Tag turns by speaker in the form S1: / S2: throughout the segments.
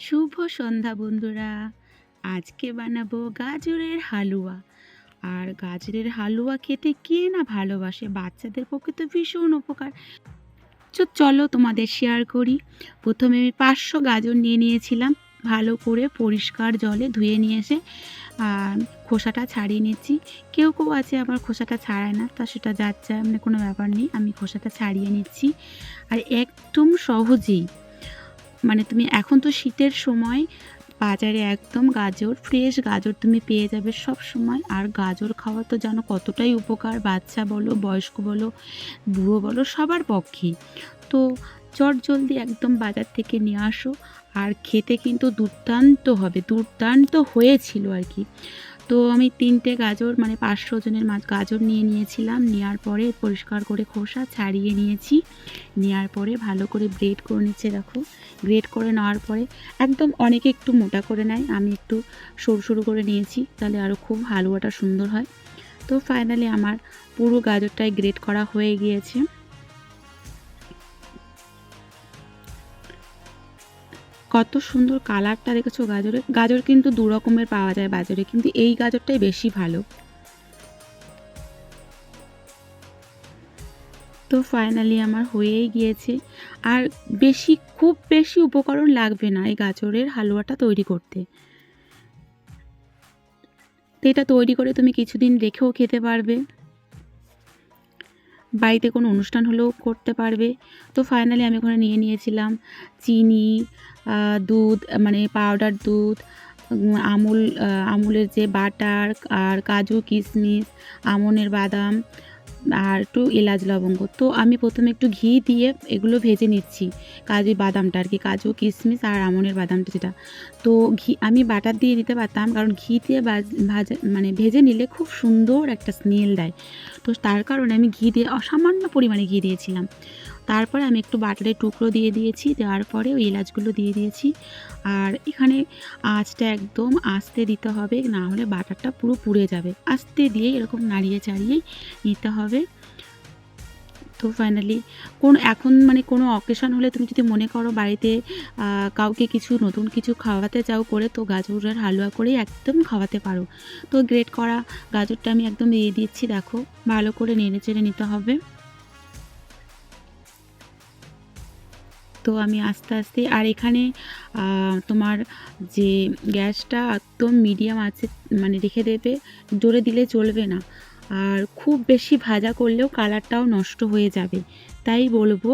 S1: শুভ সন্ধ্যা বন্ধুরা। আজকে বানাবো গাজরের হালুয়া। আর গাজরের হালুয়া খেতে কে না ভালোবাসে? বাচ্চাদের পক্ষে তো ভীষণ উপকার। চলো তোমাদের শেয়ার করি। প্রথমে আমি পাঁচশো গাজর নিয়ে নিয়েছিলাম। ভালো করে পরিষ্কার জলে ধুয়ে নিয়ে এসে আর খোসাটা ছাড়িয়ে নিচ্ছি। কেউ কেউ আছে আবার খোসাটা ছাড়ায় না, তা সেটা যাচ্ছে মানে কোনো ব্যাপার নেই। আমি খোসাটা ছাড়িয়ে নিচ্ছি। আর একদম সহজেই মানে তুমি এখন তো শীতের সময়, বাজারে একদম গাজর ফ্রেশ গাজর তুমি পেয়ে যাবে সব সময়। আর গাজর খাওয়া তো জানো কতটাই উপকার, বাচ্চা বলো, বয়স্ক বলো, বুড়ো বলো, সবার পক্ষেই তো চট জলদি একদম বাজার থেকে নিয়ে আসো। আর খেতে কিন্তু দুর্দান্ত হবে, দুর্দান্ত হয়েছিল আর কি। তো আমি তিনটে গাজর মানে পাঁচশো জনের মাছ গাজর নিয়ে নিয়েছিলাম। নেওয়ার পরে পরিষ্কার করে খোসা ছাড়িয়ে নিয়েছি। নেওয়ার পরে ভালো করে ব্রেড করে নিচ্ছে, দেখো। গ্রেড করে নেওয়ার পরে একদম অনেকে একটু মোটা করে নেয়, আমি একটু সরু সরু করে নিয়েছি, তাহলে আরও খুব হালুয়াটা সুন্দর হয়। তো ফাইনালি আমার পুরো গাজরটাই গ্রেড করা হয়ে গিয়েছে। কত সুন্দর কালারটা দেখেছ গাজরের গাজর কিন্তু দু রকমের পাওয়া যায় বাজারে, কিন্তু এই গাজরটাই বেশি ভালো। তো ফাইনালি আমার হয়েই গিয়েছে। আর বেশি, খুব বেশি উপকরণ লাগবে না এই গাজরের হালুয়াটা তৈরি করতে। তো এটা তৈরি করে তুমি কিছুদিন রেখেও খেতে পারবে। বাড়িতে কোনো অনুষ্ঠান হলেও করতে পারবে। তো ফাইনালি আমি ওখানে নিয়ে নিয়েছিলাম চিনি দুধ মানে পাউডার দুধ আমুল আমুলের যে বাটার আর কাজু কিশমিশ আমনের বাদাম আর একটু এলাচ লবঙ্গ। তো আমি প্রথমে একটু ঘি দিয়ে এগুলো ভেজে নিচ্ছি। কাজু বাদামটা আর কি, কাজু, কিশমিশ আর আমনের বাদামটা যেটা। তো ঘি, আমি বাটার দিয়ে নিতে পারতাম কারণ ঘি দিয়ে ভাজা মানে ভেজে নিলে খুব সুন্দর একটা স্মেল দেয়। তো তার কারণে আমি ঘি দিয়ে অসামান্য পরিমাণে ঘি দিয়েছিলাম। তারপরে আমি একটু বাটারের টুকরো দিয়ে দিয়েছি, দেওয়ার পরে ওই এলাচগুলো দিয়ে দিয়েছি। আর এখানে আঁচটা একদম আস্তে দিতে হবে, না হলে বাটারটা পুরো পুড়ে যাবে। আস্তে দিয়ে এরকম নাড়িয়ে চাড়িয়েই নিতে হবে। তো ফাইনালি কোন, এখন মানে কোনো অকেশন হলে তুমি যদি মনে করো বাড়িতে কাউকে কিছু নতুন কিছু খাওয়াতে চাও করে, তো গাজরের হালুয়া করেই একদম খাওয়াতে পারো। তো গ্রেট করা গাজরটা আমি একদম দিয়ে দিচ্ছি, দেখো। ভালো করে নেড়ে চেড়ে নিতে হবে। তো আমি আস্তে আস্তে, আর এখানে তোমার যে গ্যাসটা একদম মিডিয়াম আছে মানে রেখে দেবে, জোরে দিলে চলবে না। আর খুব বেশি ভাজা করলেও কালারটাও নষ্ট হয়ে যাবে। তাই বলব,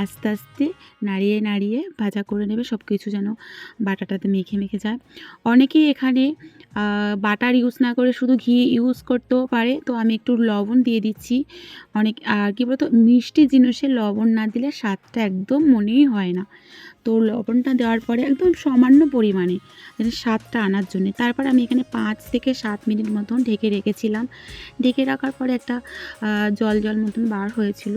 S1: আস্তে আস্তে নাড়িয়ে নাড়িয়ে ভাজা করে নেবে সব কিছু যেন বাটাটাতে মেখে মেখে যায়। অনেকেই এখানে বাটার ইউজ না করে শুধু ঘি ইউজ করতেও পারে। তো আমি একটু লবণ দিয়ে দিচ্ছি। অনেক, আর কী বলতো, মিষ্টি জিনিসে লবণ না দিলে স্বাদটা একদম মনেই হয় না। তো লবণটা দেওয়ার পরে একদম সামান্য পরিমাণে স্বাদটা আনার জন্য। তারপর আমি এখানে পাঁচ থেকে সাত মিনিট মতন ঢেকে রেখেছিলাম। ঢেকে রাখার পরে একটা জল জল মতন বার হয়েছিল।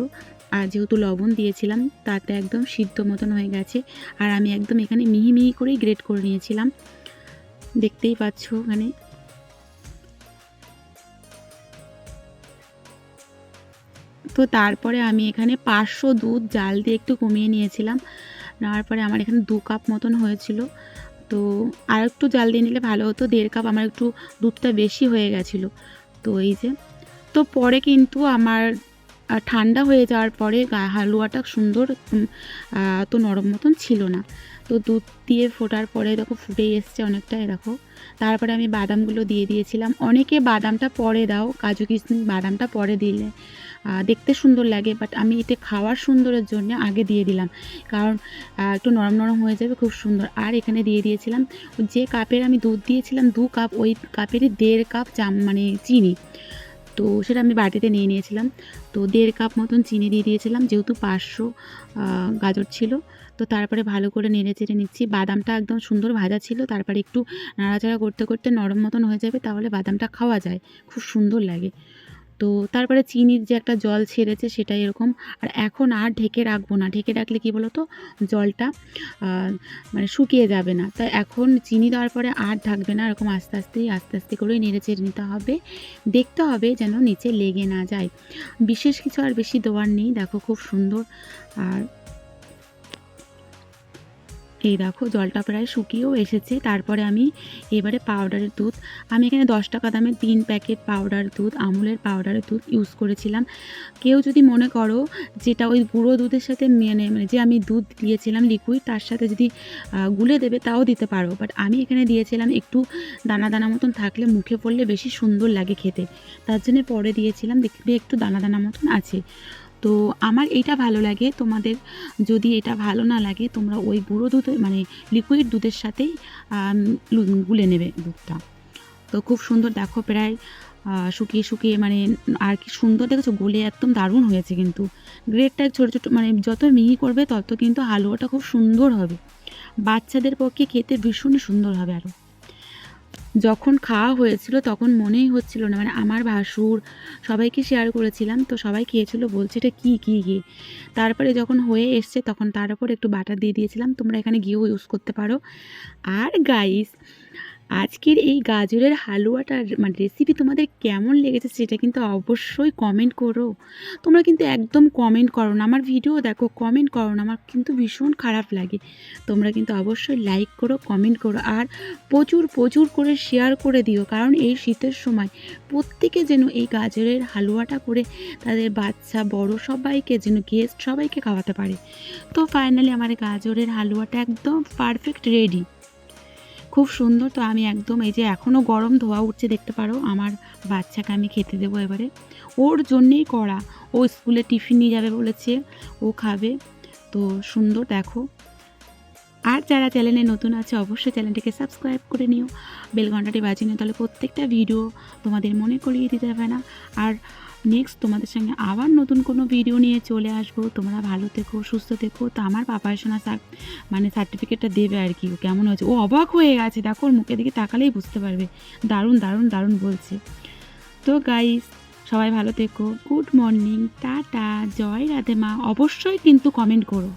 S1: আর যেহেতু লবণ দিয়েছিলাম, তাতে একদম সিদ্ধ মতন হয়ে গেছে। আর আমি একদম এখানে মিহি মিহি করেই গ্রেট করে নিয়েছিলাম। দেখতেই পাচ্ছ ওখানে। তো তারপরে আমি এখানে পাঁচশো দুধ জাল দিয়ে একটু কমিয়ে নিয়েছিলাম। নেওয়ার পরে আমার এখানে দু কাপ মতন হয়েছিল। তো আর একটু জাল দিয়ে নিলে ভালো হতো, দেড় কাপ আমার একটু দুধটা বেশি হয়ে গেছিল। তো এই যে, তো পরে কিন্তু আমার ঠান্ডা হয়ে যাওয়ার পরে হালুয়াটা সুন্দর তো নরম মতন ছিল না। তো দুধ দিয়ে ফোটার পরে দেখো ফুটে এসছে অনেকটা দেখো। তারপরে আমি বাদামগুলো দিয়ে দিয়েছিলাম। অনেকে বাদামটা পরে দাও, কাজু কিশমিশ বাদামটা পরে দিলে দেখতে সুন্দর লাগে বাট আমি এতে খাওয়ার সুন্দরের জন্য আগে দিয়ে দিলাম। কারণ একটু নরম নরম হয়ে যাবে, খুব সুন্দর। আর এখানে দিয়ে দিয়েছিলাম, যে কাপের আমি দুধ দিয়েছিলাম, দু কাপ, ওই কাপেরই দেড় কাপ চাম মানে চিনি। তো সেটা আমি বাটিতে নিয়ে নিয়েছিলাম। তো দেড় কাপ মতন চিনি দিয়ে দিয়েছিলাম, যেহেতু পাঁচশো গাজর ছিল। তো তারপরে ভালো করে নেড়ে চেড়ে নিচ্ছি। বাদামটা একদম সুন্দর ভাজা ছিল, তারপরে একটু নাড়াচাড়া করতে করতে নরম মতন হয়ে যাবে, তাহলে বাদামটা খাওয়া যায়। খুব সুন্দর লাগে। তো তারপরে চিনির যে একটা জল ছেড়েছে সেটা এরকম। আর এখন আর ঢেকে রাখব না। ঢেকে রাখলে কি বলো তো জলটা মানে শুকিয়ে যাবে না। তাই এখন চিনি দেওয়ার পরে আর ঢাকবে না। এরকম আস্তে আস্তেই, আস্তে আস্তে করেই নেড়ে চেড়ে নিতে হবে। দেখতে হবে যেন নিচে লেগে না যায়। বিশেষ কিছু আর বেশি দেওয়ার নেই। দেখো খুব সুন্দর। আর এই দেখো, জলটা প্রায় শুকিয়েও এসেছে। তারপরে আমি এবারে পাউডারের দুধ, আমি এখানে দশ টাকা দামের তিন প্যাকেট পাউডার দুধ, আমুলের পাউডারের দুধ ইউজ করেছিলাম। কেউ যদি মনে করো যেটা ওই গুঁড়ো দুধের সাথে মানে মানে যে আমি দুধ দিয়েছিলাম লিকুইড তার সাথে যদি গুলে দেবে তাও দিতে পারো। বাট আমি এখানে দিয়েছিলাম একটু দানা দানা মতন থাকলে মুখে পড়লে বেশি সুন্দর লাগে খেতে। তার জন্য পরে দিয়েছিলাম, দেখবে একটু দানা দানা মতন আছে। তো আমার এইটা ভালো লাগে। তোমাদের যদি এটা ভালো না লাগে, তোমরা ওই গুঁড়ো দুধ মানে লিকুইড দুধের সাথেই গুলে নেবে দুধটা। তো খুব সুন্দর দেখো প্রায় শুকিয়ে শুকিয়ে মানে আর কি সুন্দর দেখেছ? গলে একদম দারুণ হয়েছে কিন্তু। গ্রেডটা ছোটো ছোটো মানে যত মিহি করবে তত কিন্তু হালুয়াটা খুব সুন্দর হবে। বাচ্চাদের পক্ষে খেতে ভীষণ সুন্দর হবে আরও যখন খাওয়া হয়েছিল তখন মনেই হচ্ছিল না। মানে আমার ভাসুর, সবাইকে শেয়ার করেছিলাম, তো সবাই খেয়েছিল, বলছে এটা কী কী ঘি তারপরে যখন হয়ে এসছে তখন তার উপর একটু বাটার দিয়ে দিয়েছিলাম, তোমরা এখানে ঘিও ইউজ করতে পারো। আর গাইস আজকের এই গাজরের হালুয়াটার মানে রেসিপি তোমাদের কেমন লেগেছে সেটা কিন্তু অবশ্যই কমেন্ট করো। তোমরা কিন্তু একদম কমেন্ট করো না। আমার ভিডিও দেখো কমেন্ট করো না। আমার কিন্তু ভীষণ খারাপ লাগে। তোমরা কিন্তু অবশ্যই লাইক করো কমেন্ট করো আর প্রচুর প্রচুর করে শেয়ার করে দিও। কারণ এই শীতের সময় প্রত্যেকে যেন এই গাজরের হালুয়াটা করে তাদের বাচ্চা, বড় সবাইকে যেন গেস্ট সবাইকে খাওয়াতে পারে। তো ফাইনালি আমার গাজরের হালুয়াটা একদম পারফেক্ট রেডি খুব সুন্দর। তো আমি একদম এই যে এখনও গরম ধোয়া উঠছে, দেখতে পারো, আমার বাচ্চাকে আমি খেতে দেবো এবারে। ওর জন্যেই করা ও স্কুলে টিফিন নিয়ে যাবে বলেছে, ও খাবে। তো সুন্দর, দেখো। আর যারা চ্যানেলে নতুন আছে, অবশ্যই চ্যানেলটিকে সাবস্ক্রাইব করে নিও। বেল ঘন্টাটি বাজিয়ে নিও, তাহলে প্রত্যেকটা ভিডিও তোমাদের মনে করিয়ে দিতে হবে না। আর নেক্সট তোমাদের সঙ্গে আবার নতুন কোনো ভিডিও নিয়ে চলে আসব। তোমরা ভালো থেকো, সুস্থ থেকো। তো আমার পাপায় শোনা মানে সার্টিফিকেটটা দেবে আর কি। ও কেমন হয়েছে? ও অবাক হয়ে গেছে। দেখো, ওর মুখের দিকে তাকালেই বুঝতে পারবে। দারুণ দারুণ দারুণ বলছে। তো গাইস সবাই ভালো থেকো। Good morning tata. জয় রাধে মা। অবশ্যই কিন্তু কমেন্ট করো।